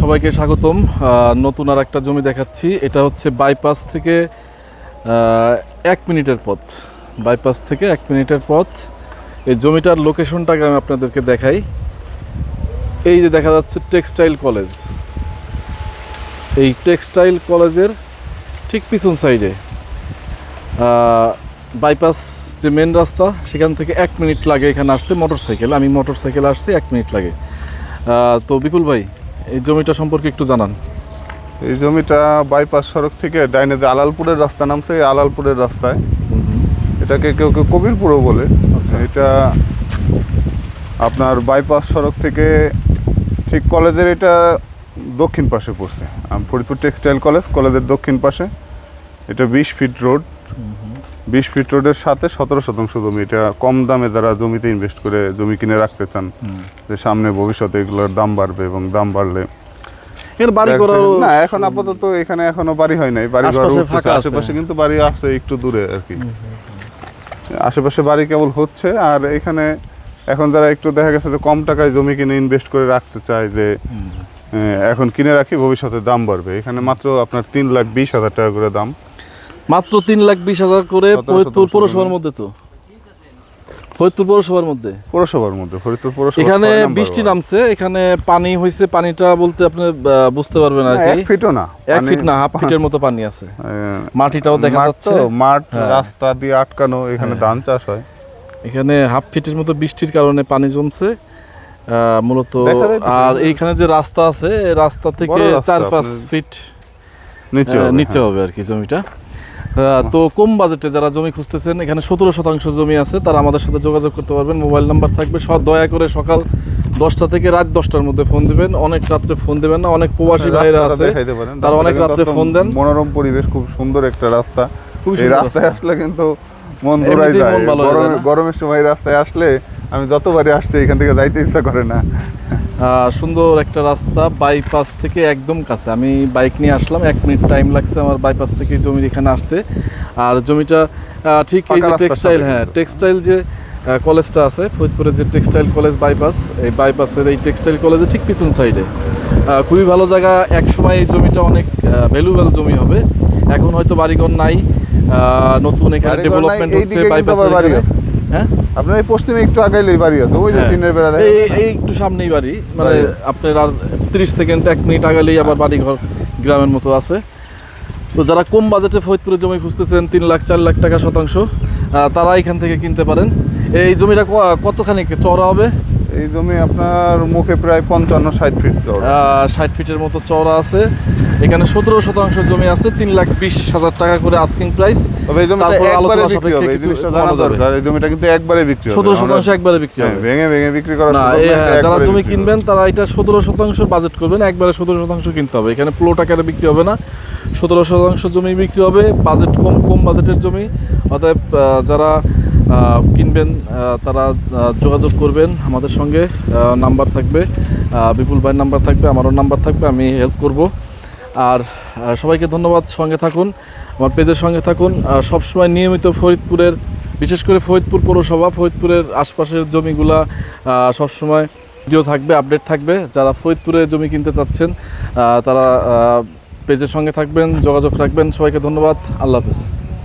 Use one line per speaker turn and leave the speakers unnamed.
সবাইকে স্বাগতম। নতুন আর একটা জমি দেখাচ্ছি। এটা হচ্ছে বাইপাস থেকে এক মিনিটের পথ। বাইপাস থেকে এক মিনিটের পথ। এই জমিটার লোকেশনটাকে আমি আপনাদেরকে দেখাই। এই যে দেখা যাচ্ছে টেক্সটাইল কলেজ। এই টেক্সটাইল কলেজের ঠিক পিছন সাইডে বাইপাস যে মেন রাস্তা, সেখান থেকে এক মিনিট লাগে এখানে আসতে। মোটর সাইকেল আমি মোটর সাইকেল আসছি, এক মিনিট লাগে। তো বিপুল ভাই এই জমিটা সম্পর্কে একটু জানান।
এই জমিটা বাইপাস সড়ক থেকে ডাইনে যে আলালপুরের রাস্তা নামছে এই আলালপুরের রাস্তায়। এটাকে কেউ কেউ কবিরপুরও বলে।
আচ্ছা।
এটা আপনার বাইপাস সড়ক থেকে ঠিক কলেজের এটা দক্ষিণ পাশে পড়ছে। আম, ফরিদপুর টেক্সটাইল কলেজ কলেজের দক্ষিণ পাশে। এটা বিশ ফিট রোড। বিশ ফিট রোডের সাথে সতেরো শতাংশ জমি। এটা কম দামে যারা জমিতে ইনভেস্ট করে জমি কিনে রাখতে চান যে সামনে ভবিষ্যতে এগুলোর দাম বাড়বে এবং দাম বাড়লে
এখানে বাড়ি করার
না এখন আপাতত এখানে এখনও বাড়ি হয় নাই। বাড়ি।
আশেপাশে
কিন্তু বাড়ি আছে একটু দূরে আর কি। আশেপাশে বাড়ি কেবল হচ্ছে আর এখানে এখন যারা একটু দেখা গেছে যে কম টাকায় জমি কিনে ইনভেস্ট করে রাখতে চায় যে এখন কিনে রাখি ভবিষ্যতে দাম বাড়বে। এখানে মাত্র আপনার তিন লাখ বিশ হাজার টাকা করে দাম।
মাত্র তিন লাখ বিশ হাজার করে ফরিদপুর পৌরসভার মধ্যে তো। ফরিদপুর পৌরসভার মধ্যে।
পৌরসভার মধ্যে ফরিদপুর পৌরসভা
এখানে বৃষ্টি নামছে এখানে পানি হয়েছে পানিটা বলতে আপনি বুঝতে পারবেন আর কি।
এক ফিটও না
এক ফিট না হাফ ফিটের মতো পানি আছে। মাটিটাও দেখা যাচ্ছে।
মাঠ
হ্যাঁ।
রাস্তা দিয়ে আটকানো এখানে ধান চাষ হয়।
এখানে হাফ ফিটের মতো বৃষ্টির কারণে পানি জমছে মূলত আর এইখানে যে রাস্তা আছে রাস্তা থেকে চার পাঁচ ফিট
নিচে
নিচে
হ্যাঁ।
হবে আর কি জমিটা। তো কম বাজেটে যারা জমি খুঁজতেছেন এখানে সতেরো শতাংশ জমি আছে তারা আমাদের সাথে যোগাযোগ করতে পারবেন। মোবাইল নাম্বার থাকবে। সব দয়া করে সকাল দশটা থেকে রাত দশটার মধ্যে ফোন দিবেন। অনেক রাত্রে ফোন দিবেন না। অনেক প্রবাসী ভাইরা আছে। তারা অনেক রাত্রে ফোন দেন।
মনোরম পরিবেশ খুব সুন্দর একটা রাস্তা। এই
সুন্দর
রাস্তায় আসলে কিন্তু মন যায়।
না?
গরমের সময় রাস্তায় আসলে আমি যতবারই আসছি এখান থেকে যাইতে ইচ্ছা করে না।
সুন্দর একটা রাস্তা বাইপাস থেকে একদম কাছে। আমি বাইক নিয়ে আসলাম এক মিনিট টাইম লাগছে আমার বাইপাস থেকে জমির এখানে আসতে। আর জমিটা ঠিক এই যে টেক্সটাইল হ্যাঁ টেক্সটাইল যে কলেজটা আছে ফরিদপুরে যে টেক্সটাইল কলেজ বাইপাস এই বাইপাসের এই টেক্সটাইল কলেজের ঠিক পিছন সাইডে খুবই ভালো জায়গা। এক সময় এই জমিটা অনেক ভ্যালুয়েবল জমি হবে। এখন হয়তো বাড়িঘর নাই আহ, নতুন এখানে ডেভেলপমেন্ট হচ্ছে বাইপাসের হ্যাঁ?
আপনার এই পশ্চিমে একটু আগাইলেই বাড়ি আছে ওই যে
হ্যাঁ।
টিনের বেড়া
এই এই একটু সামনেই বাড়ি মানে আপনার আর তিরিশ সেকেন্ড এক মিনিট আগালেই আবার বাড়ি ঘর গ্রামের মতো আছে। তো যারা কম বাজেটে ফরিদপুরের জমি খুঁজতেছেন তিন লাখ চার লাখ টাকা শতাংশ তারা এখান থেকে কিনতে পারেন। এই জমিটা কতখানি চওড়া হবে?
এই জমি আপনার মুখে প্রায় পঞ্চান্ন ষাট ফিট
ষাট ফিটের মতো চওড়া আছে। এখানে সতেরো শতাংশ জমি আছে তিন লাখ বিশ হাজার টাকা করে আস্কিং প্রাইস
তবে এই জমিটা একবারে বিক্রি হবে এই জিনিসটা জানা দরকার এই জমিটা কিন্তু একবারে বিক্রি হবে।
সতেরো শতাংশ একবারে বিক্রি হবে।
ভেঙে ভেঙে বিক্রি করার
না
সুযোগ
এ,
নাই, এটা
যারা জমি কিনবেন তারা এটা সতেরো শতাংশ বাজেট করবেন একবারে সতেরো শতাংশ কিনতে হবে। এখানে প্লট আকারে বিক্রি হবে না। সতেরো শতাংশ জমি বিক্রি হবে বাজেট কম কম বাজেটের জমি। অতএব যারা কিনবেন তারা যোগাযোগ করবেন আমাদের সঙ্গে নাম্বার থাকবে বিপুল ভাইয়ের নাম্বার থাকবে, আমারও নাম্বার থাকবে, আমি হেল্প করব। আর সবাইকে ধন্যবাদ, সঙ্গে থাকুন, আমার পেজের সঙ্গে থাকুন। সবসময় নিয়মিত ফরিদপুরের, বিশেষ করে ফরিদপুর পৌরসভা, ফরিদপুরের আশপাশের জমিগুলা সবসময় ভিডিও থাকবে আপডেট থাকবে। যারা ফরিদপুরে জমি কিনতে চাচ্ছেন তারা পেজের সঙ্গে থাকবেন, যোগাযোগ রাখবেন। সবাইকে ধন্যবাদ, আল্লাহ হাফিজ।